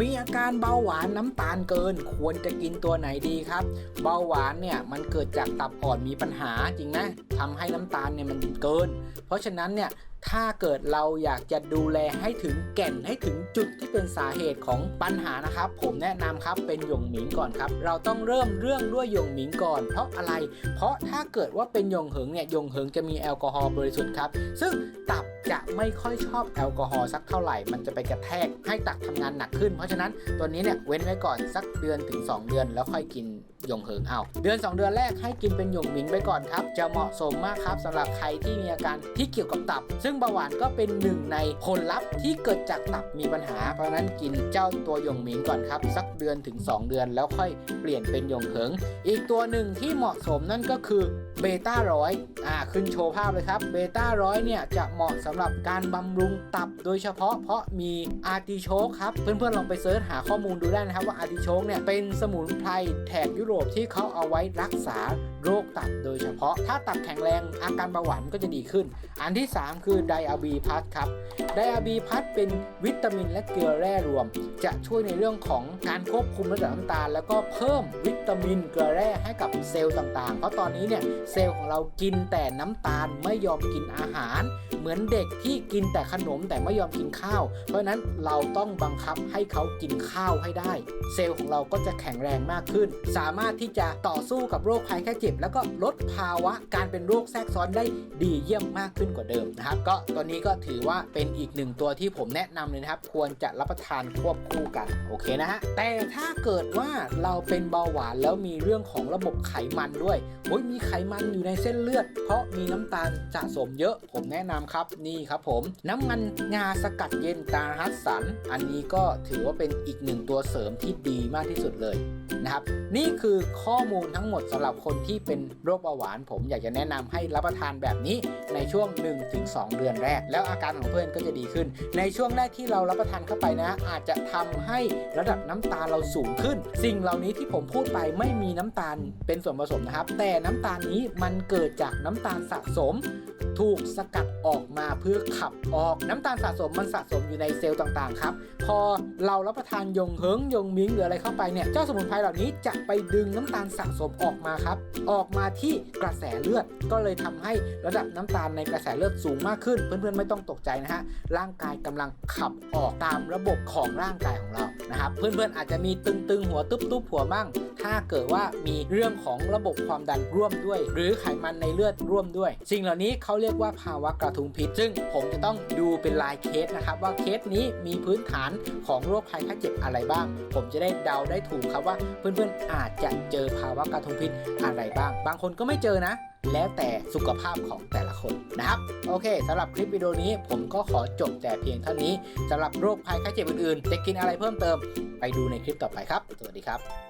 มีอาการเบาหวานน้ำตาลเกิน ควรจะกินตัวไหนดีครับ เบาหวานเนี่ยมันเกิดจากตับอ่อนมีปัญหาจริงนะทำให้น้ำตาลเนี่ยมันเกิน เพราะฉะนั้นเนี่ย ถ้าเกิดเราอยากจะดูแลให้ถึงแก่นให้ถึงจุดที่เป็นสาเหตุของปัญหานะครับ ผมแนะนำครับเป็นหยงหมิงก่อนครับ เราต้องเริ่มเรื่องด้วยหยงหมิงก่อน เพราะอะไร เพราะถ้าเกิดว่าเป็นหยงเหิงเนี่ยหยงเหิงจะมีแอลกอฮอล์บริสุทธิ์ครับ ซึ่งตับจะไม่ค่อยชอบแอลกอฮอล์สักเท่าไหร่ มันจะไปกระแทกให้ตับทำงานหนักขึ้น เพราะฉะนั้นตัวนี้เนี่ยเว้นไว้ก่อนสักเดือนถึง 2 เดือนแล้วค่อยกิน ยงเหิงเอาเดือน 2 เดือนแรกให้กินเป็นหยงหมิงไปก่อนครับ จะเหมาะสมมากครับสำหรับใครที่มีอาการที่เกี่ยวกับตับ ซึ่งเบาหวานก็เป็นหนึ่งในผลลัพธ์ที่เกิดจากตับมีปัญหา เพราะนั้นกินเจ้าตัวหยงหมิงก่อนครับ สักเดือนถึง 2 เดือนแล้วค่อยเปลี่ยนเป็นหยงเหิง อีกตัวหนึ่งที่เหมาะสมนั่นก็คือเบต้าร้อยอ่าขึ้นโชว์ภาพเลยครับ เบต้าร้อยเนี่ยจะเหมาะสำหรับการบำรุงตับโดยเฉพาะเพราะมีอาร์ติโชกครับ เพื่อนๆลองไปเสิร์ชหาข้อมูลดูได้นะครับว่าอาร์ติโชกเนี่ยเป็นสมุนไพรแถบยุโรปที่เขาเอาไว้รักษาโรคตับโดยเฉพาะ ถ้าตับแข็งแรงอาการเบาหวานก็จะดีขึ้น อันที่ 3 คือไดอะบีพัทครับไดอะบีพัทเป็นวิตามินและเกลือแร่รวม จะช่วยในเรื่องของการควบคุมระดับน้ำตาล แล้วก็เพิ่มวิตามินเกลือแร่ให้กับเซลล์ต่างๆ เพราะตอนนี้เนี่ยเซลล์ของเรากินแต่น้ำตาลไม่ยอมกินอาหาร เหมือนเด็กที่กินแต่ขนมแต่ไม่ยอมกินข้าว เพราะฉะนั้นเราต้องบังคับให้เขากินข้าวให้ได้ เซลล์ของเราก็จะแข็งแรงมากขึ้น สามารถที่จะต่อสู้กับโรคภัยแค่เจ็บ แล้วก็ลดภาวะการเป็นโรคแทรกซ้อนได้ดีเยี่ยมมากขึ้นกว่าเดิมนะครับก็ตัวนี้ก็ถือว่าเป็นอีกหนึ่งตัวที่ผมแนะนำเลยนะครับ ควรจะรับประทานควบคู่กันโอเคนะฮะแต่ถ้าเกิดว่าเราเป็นเบาหวานแล้วมีเรื่องของระบบไขมันด้วยโอ้ยมีไขมันอยู่ในเส้นเลือด เพราะมีน้ำตาลสะสมเยอะ ผมแนะนำครับนี่ครับผม น้ำมันงาสกัดเย็นตาฮัสสัน อันนี้ก็ถือว่าเป็นอีกหนึ่งตัวเสริมที่ดีมากที่สุดเลยนะครับ นี่คือือข้อมูลทั้งหมดสำหรับคนที่เป็นโรคเบาหวาน ผมอยากจะแนะนำให้รับประทานแบบนี้ในช่วง 1-2 เดือนแรก แล้วอาการของเพื่อนก็จะดีขึ้น ในช่วงแรกที่เรารับประทานเข้าไปนะ อาจจะทำให้ระดับน้ำตาลเราสูงขึ้น สิ่งเหล่านี้ที่ผมพูดไปไม่มีน้ำตาลเป็นส่วนผสมนะครับ แต่น้ำตาลนี้มันเกิดจากน้ำตาลสะสม ถูกสกัดออกมาเพื่อขับออกน้ำตาลสะสมมันสะสมอยู่ในเซลล์ต่างๆครับ พอเรารับประทานยงเฮิงยงมิงหรืออะไรเข้าไปเนี่ยเจ้าสมุนไพรเหล่านี้จะไปดึงน้ำตาลสะสมออกมาครับ ออกมาที่กระแสเลือด ก็เลยทำให้ระดับน้ำตาลในกระแสเลือดสูงมากขึ้น เพื่อนๆไม่ต้องตกใจนะฮะร่างกายกำลังขับออกตามระบบของร่างกายของเรานะครับเพื่อนๆอาจจะมีตึงๆหัวตุ๊บๆหัวมั่ง ถ้าเกิดว่ามีเรื่องของระบบความดันร่วมด้วย หรือไขมันในเลือดร่วมด้วย สิ่งเหล่านี้เขาเรียกว่าภาวะกระทุ้งพิษ ซึ่งผมจะต้องดูเป็นรายเคสนะครับว่าเคสนี้มีพื้นฐานของโรคภัยไข้เจ็บอะไรบ้าง ผมจะได้เดาได้ถูกครับว่าเพื่อนๆอาจจะเจอภาวะกระทุ้งพิษอะไรบ้าง บางคนก็ไม่เจอนะแล้วแต่สุขภาพของแต่ละคนนะครับ โอเคสำหรับคลิปวิดีโอนี้ผมก็ขอจบแต่เพียงเท่านี้สำหรับโรคภัยไข้เจ็บอื่นๆ จะกินอะไรเพิ่มเติม ไปดูในคลิปต่อไปครับ สวัสดีครับ